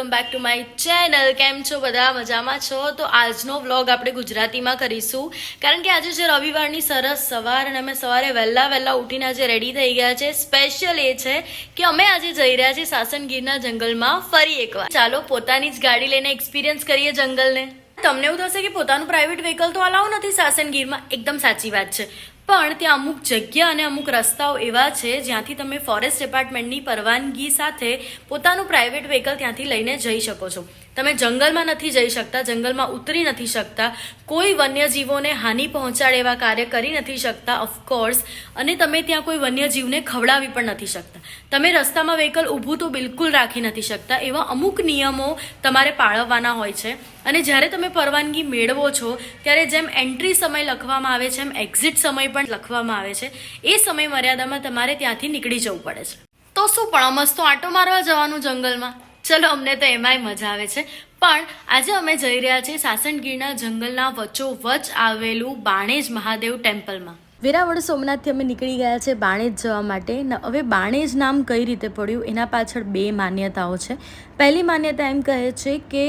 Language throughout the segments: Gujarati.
Welcome back to my channel. કેમ છો બધા? મજામાં છો? તો આજનો વ્લોગ આપણે ગુજરાતીમાં કરીશું. કારણ કે આજે છે રવિવારની સરસ સવાર અને અમે સવારે વહેલા વહેલા ઉઠીને આજે રેડી થઈ ગયા છે. સ્પેશિયલ એ છે કે અમે આજે જઈ રહ્યા છીએ સાસનગીરના જંગલમાં ફરી એકવાર. ચાલો, પોતાની જ ગાડી લઈને એક્સપિરિયન્સ કરીએ જંગલને. તમને એવું થશે કે પોતાનું પ્રાઇવેટ વ્હીકલ તો અલાઉ નથી સાસનગીરમાં એકદમ સાચી વાત છે. પણ ત્યાં અમુક જગ્યા અને અમુક રસ્તાઓ એવા છે જ્યાંથી તમે ફોરેસ્ટ ડિપાર્ટમેન્ટની પરવાનગી સાથે પોતાનું પ્રાઇવેટ વ્હીકલ ત્યાંથી લઈને જઈ શકો છો. તમે જંગલમાં નથી જઈ શકતા, જંગલમાં ઉતરી નથી શકતા, કોઈ વન્યજીવોને હાનિ પહોંચાડે એવા કાર્ય કરી નથી શકતા ઓફકોર્સ અને તમે ત્યાં કોઈ વન્યજીવને ખવડાવી પણ નથી શકતા. તમે રસ્તામાં વ્હીકલ ઊભું તો બિલકુલ રાખી નથી શકતા, એવા અમુક નિયમો તમારે પાળવવાના હોય છે. અને જ્યારે તમે પરવાનગી મેળવો છો, ત્યારે જેમ એન્ટ્રી સમય લખવામાં આવે છે એમ એક્ઝિટ સમય પણ લખવામાં આવે છે, એ સમય મર્યાદામાં તમારે ત્યાંથી નીકળી જવું પડે છે. તો શું, પણ મસ્ત તો આંટો મારવા જવાનું જંગલમાં? ચલો, અમને તો એમાંય મજા આવે છે. પણ આજે અમે જઈ રહ્યા છીએ સાસણગીરના જંગલના વચ્ચોવચ આવેલું બાણેજ મહાદેવ ટેમ્પલમાં. વેરાવળ સોમનાથથી અમે નીકળી ગયા છે બાણેજ જવા માટે. હવે બાણેજ નામ કઈ રીતે પડ્યું? એના પાછળ બે માન્યતાઓ છે. પહેલી માન્યતા એમ કહે છે કે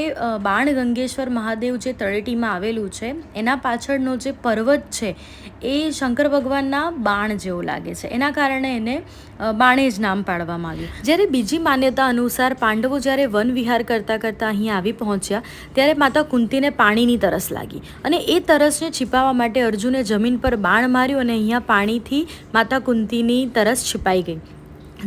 બાણ ગંગેશ્વર મહાદેવ જે તળેટીમાં આવેલું છે, એના પાછળનો જે પર્વત છે, એ શંકર ભગવાનના બાણ જેવો લાગે છે. એના કારણે એને બાણેજ નામ પાડવામાં આવ્યું. જ્યારે બીજી માન્યતા અનુસાર પાંડવો જ્યારે વન વિહાર કરતાં કરતાં અહીં આવી પહોંચ્યા, ત્યારે માતા કુંતીને પાણીની તરસ લાગી. અને એ તરસને છીપાવવા માટે અર્જુને જમીન પર બાણ માર્યું અને અહીંયા પાણીથી માતા કુંતીની તરસ છિપાઈ ગઈ.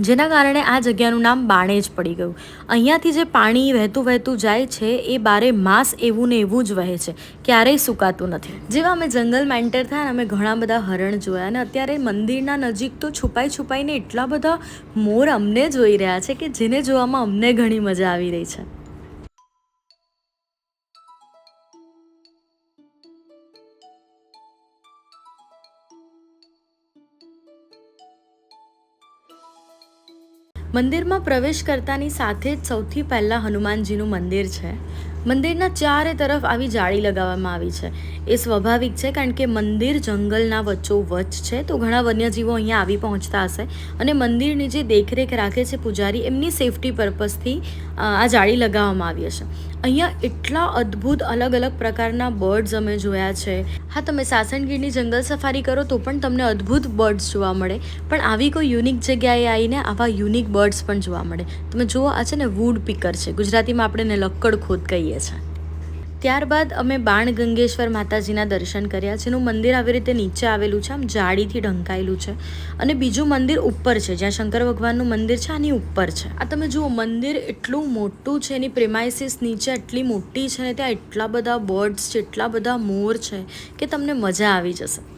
જેના કારણે આ જગ્યાનું નામ બાણેજ પડી ગયું. અહીંયાથી જે પાણી વહેતું વહેતું જાય છે, એ બારે માસ એવું ને એવું જ વહે છે. ક્યારેય સુકાતું નથી. જેવા અમે જંગલમાં એન્ટર થયા અમે ઘણા બધા હરણ જોયા અને અત્યારે મંદિરના નજીક તો છુપાઈ છુપાઈને એટલા બધા મોર અમને જોઈ રહ્યા છે કે જેને જોવામાં અમને ઘણી મજા આવી રહી છે. મંદિરમાં પ્રવેશ કરતાની સાથે જ સૌથી પહેલાં હનુમાનજીનું મંદિર છે. મંદિરના ચારે તરફ આવી જાળી લગાવવામાં આવી છે. એ સ્વાભાવિક છે કારણ કે મંદિર જંગલના વચ્ચોવચ્ચ છે તો ઘણા વન્યજીવો અહીંયા આવી પહોંચતા હશે અને મંદિરની જે દેખરેખ રાખે છે પૂજારી એમની સેફટી પર્પઝથી આ જાળી લગાવવામાં આવી હશે. અહીંયા એટલા અદ્ભુત અલગ અલગ પ્રકારના બર્ડ્સ અમે જોયા છે. હા, તમે સાસણગીરની જંગલ સફારી કરો તો પણ તમને અદ્ભુત બર્ડ્સ જોવા મળે. પણ આવી કોઈ યુનિક જગ્યાએ આવીને આવા યુનિક બર્ડ્સ પણ જોવા મળે. તમે જુઓ, આ છે ને વુડ પીકર છે. ગુજરાતીમાં આપણે એને લક્કડ ખોદ કહીએ છીએ. ત્યારબાદ અમે બાણ ગંગેશ્વર માતાજીના દર્શન કર્યા જેનું મંદિર આવી રીતે નીચે આવેલું છે, આમ જાળીથી ઢંકાયેલું છે. અને બીજું મંદિર ઉપર છે, જ્યાં શંકર ભગવાનનું મંદિર છે, આની ઉપર છે. આ તમે જુઓ, મંદિર એટલું મોટું છે, એની પ્રેમાઇસિસ નીચે એટલી મોટી છે ને ત્યાં એટલા બધા બર્ડ્સ છે, એટલા બધા મોર છે કે તમને મજા આવી જશે.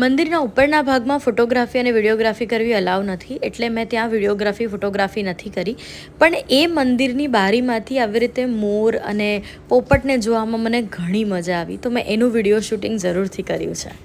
મંદિરના ઉપરના ભાગમાં ફોટોગ્રાફી અને વિડીયોગ્રાફી કરવી અલાવ નથી, એટલે મેં ત્યાં વિડીયોગ્રાફી, ફોટોગ્રાફી નથી કરી. પણ એ મંદિરની બારીમાંથી આવી રીતે મોર અને પોપટને જોવામાં મને ઘણી મજા આવી, તો મેં એનું વીડિયો શૂટિંગ જરૂરથી કર્યું છે.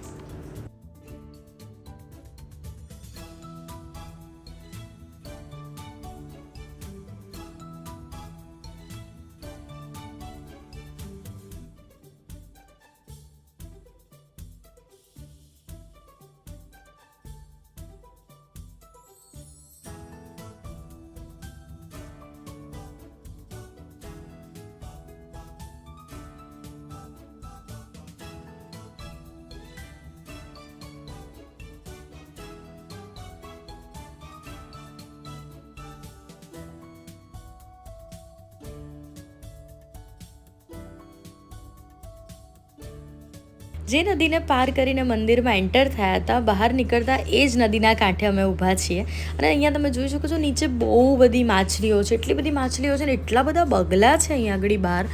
જે નદીને પાર કરીને મંદિરમાં એન્ટર થયા હતા, બહાર નીકળતા એ જ નદીના કાંઠે અમે ઊભા છીએ. અને અહીંયા તમે જોઈ શકો છો, નીચે બહુ બધી માછલીઓ છે. એટલી બધી માછલીઓ છે ને, એટલા બધા બગલા છે અહીંયા આગળ બહાર.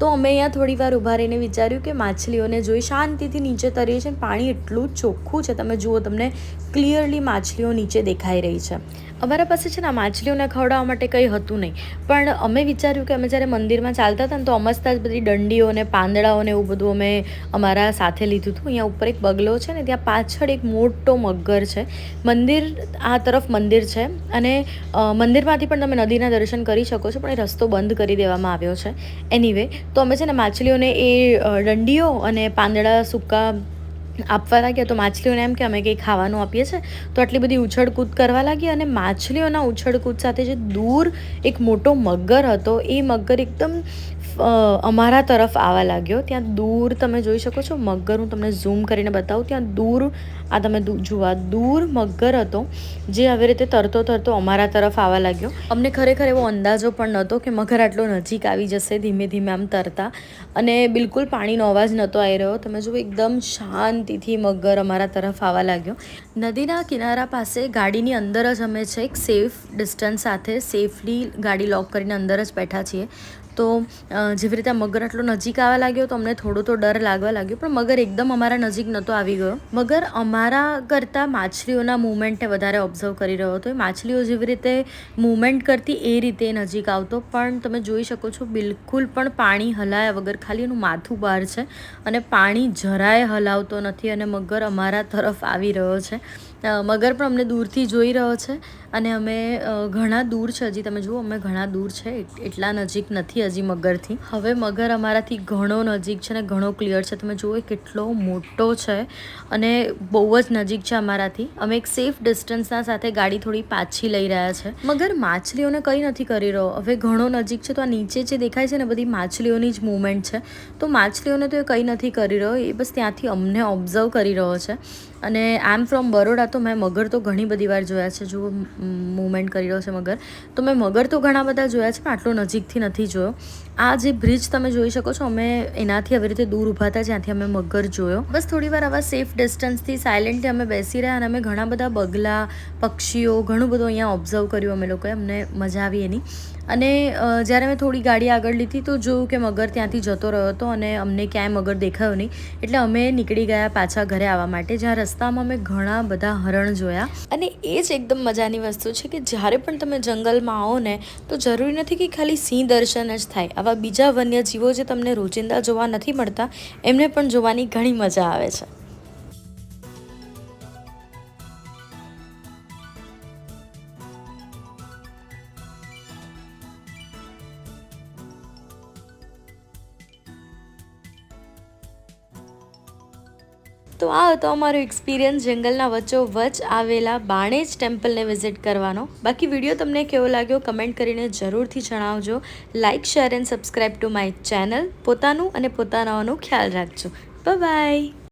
તો અમે અહીંયા થોડી વાર ઊભા રહીને વિચાર્યું કે માછલીઓને જોઈ શાંતિથી નીચે તરીએ છે અને પાણી એટલું ચોખ્ખું છે. તમે જુઓ, તમને ક્લિયરલી માછલીઓ નીચે દેખાઈ રહી છે. અમારા પાસે છે ને માછલીઓને ખવડાવવા માટે કંઈ હતું નહીં. પણ અમે વિચાર્યું કે અમે જ્યારે મંદિરમાં ચાલતા હતા ને તો અમસ્તા જ બધી દંડીઓ ને પાંદડાઓ એવું બધું અમે અમારા સાથે લીધું હતું. અહીંયા ઉપર એક બગલો છે ને, ત્યાં પાછળ એક મોટો મગર છે. મંદિર, આ તરફ મંદિર છે અને મંદિરમાંથી પણ તમે નદીના દર્શન કરી શકો છો, પણ એ રસ્તો બંધ કરી દેવામાં આવ્યો છે. એનીવે તો અમે છે ને માછલીઓને એ દંડીઓ અને પાંદડા સૂકા આપવા લાગ્યા તો માછલીઓને એમ કે અમે કંઈ ખાવાનું આપીએ છીએ. તો આટલી બધી ઉછળકૂદ કરવા લાગી અને માછલીઓના ઉછળકૂદ સાથે જે દૂર એક મોટો મગર હતો, એ મગર એકદમ અમારા તરફ આવવા લાગ્યો. ત્યાં દૂર તમે જોઈ શકો છો, મગર હું તમને ઝૂમ કરીને બતાવું. ત્યાં દૂર, આ તમે જુઓ દૂર મગર હતો, જે આવી રીતે તરતો તરતો અમારા તરફ આવવા લાગ્યો. અમને ખરેખર એવો અંદાજો પણ નહોતો કે મગર આટલો નજીક આવી જશે, ધીમે ધીમે આમ તરતા. અને બિલકુલ પાણીનો અવાજ નહોતો આવી રહ્યો. તમે જુઓ, એકદમ શાંતિથી મગર અમારા તરફ આવવા લાગ્યો. નદીના કિનારા પાસે ગાડીની અંદર જ અમે છે, એક સેફ ડિસ્ટન્સ સાથે સેફલી ગાડી લોક કરીને અંદર જ બેઠા છીએ. તો જેવી રીતે મગર આટલો નજીક આવવા લાગ્યો તો અમને થોડો તો ડર લાગવા લાગ્યો, પણ મગર એકદમ અમારા નજીક નહોતો આવી ગયો. મગર અમારા કરતાં માછલીઓના મૂવમેન્ટને વધારે ઓબ્ઝર્વ કરી રહ્યો હતો. એ માછલીઓ જેવી રીતે મૂવમેન્ટ કરતી એ રીતે નજીક આવતો. પણ તમે જોઈ શકો છો, બિલકુલ પણ પાણી હલાયા વગર ખાલી એનું માથું બહાર છે અને પાણી જરાય હલાવતો નથી અને મગર અમારા તરફ આવી રહ્યો છે. મગર પણ અમને દૂરથી જોઈ રહ્યો છે. અને અમે ઘણા દૂર છે હજી. તમે જુઓ, અમે ઘણા દૂર છે. એટલા નજીક નથી હજી મગરથી. હવે મગર અમારાથી ઘણો નજીક છે ને ઘણો ક્લિયર છે. તમે જુઓ કેટલો મોટો છે અને બહુ જ નજીક છે અમારાથી. અમે એક સેફ ડિસ્ટન્સના સાથે ગાડી થોડી પાછી લઈ રહ્યા છે. મગર માછલીઓને કંઈ નથી કરી રહ્યો. હવે ઘણો નજીક છે તો આ નીચે જે દેખાય છે ને બધી માછલીઓની જ મૂવમેન્ટ છે. તો માછલીઓને તો એ કંઈ નથી કરી રહ્યો. એ બસ ત્યાંથી અમને ઓબ્ઝર્વ કરી રહ્યો છે. અને આઈ એમ ફ્રોમ બરોડા તો મેં મગર તો ઘણી બધી વાર જોયા છે. જુઓ મૂવમેન્ટ કરી રહ્યો છે મગર. તો મેં મગર તો ઘણા બધા જોયા છે, પણ આટલો નજીકથી નથી જોયો. આ જે બ્રિજ તમે જોઈ શકો છો, અમે એનાથી આવી રીતે દૂર ઊભા હતા, જ્યાંથી અમે મગર જોયો. બસ થોડી વાર આવા સેફ ડિસ્ટન્સથી સાયલેન્ટલી અમે બેસી રહ્યા અને અમે ઘણા બધા બગલા, પક્ષીઓ, ઘણું બધું અહીંયા ઓબ્ઝર્વ કર્યું અમે લોકોએ, અમને મજા આવી એની. અને જ્યારે મેં થોડી ગાડી આગળ લીધી તો જોયું કે મગર ત્યાંથી જતો રહ્યો હતો અને અમને ક્યાંય મગર દેખાયો નહીં. એટલે અમે નીકળી ગયા પાછા ઘરે આવવા માટે, જ્યાં રસ્તામાં અમે ઘણા બધા હરણ જોયા. અને એ જ એકદમ મજાની વસ્તુ છે કે જ્યારે પણ તમે જંગલમાં આવો ને, તો જરૂરી નથી કે ખાલી સિંહ દર્શન જ થાય. આવા બીજા વન્યજીવો જે તમને રોજિંદા જોવા નથી મળતા, એમને પણ જોવાની ઘણી મજા આવે છે. તો આ હતો અમારો એક્સપિરિયન્સ જંગલના વચ્ચોવચ આવેલા બાણેજ ટેમ્પલને વિઝિટ કરવાનો. બાકી વીડિયો તમને કેવો લાગ્યો કમેન્ટ કરીને જરૂરથી જણાવજો. Like share and subscribe to my channel પોતાનું અને પોતાનાઓનું ખ્યાલ રાખજો. બાય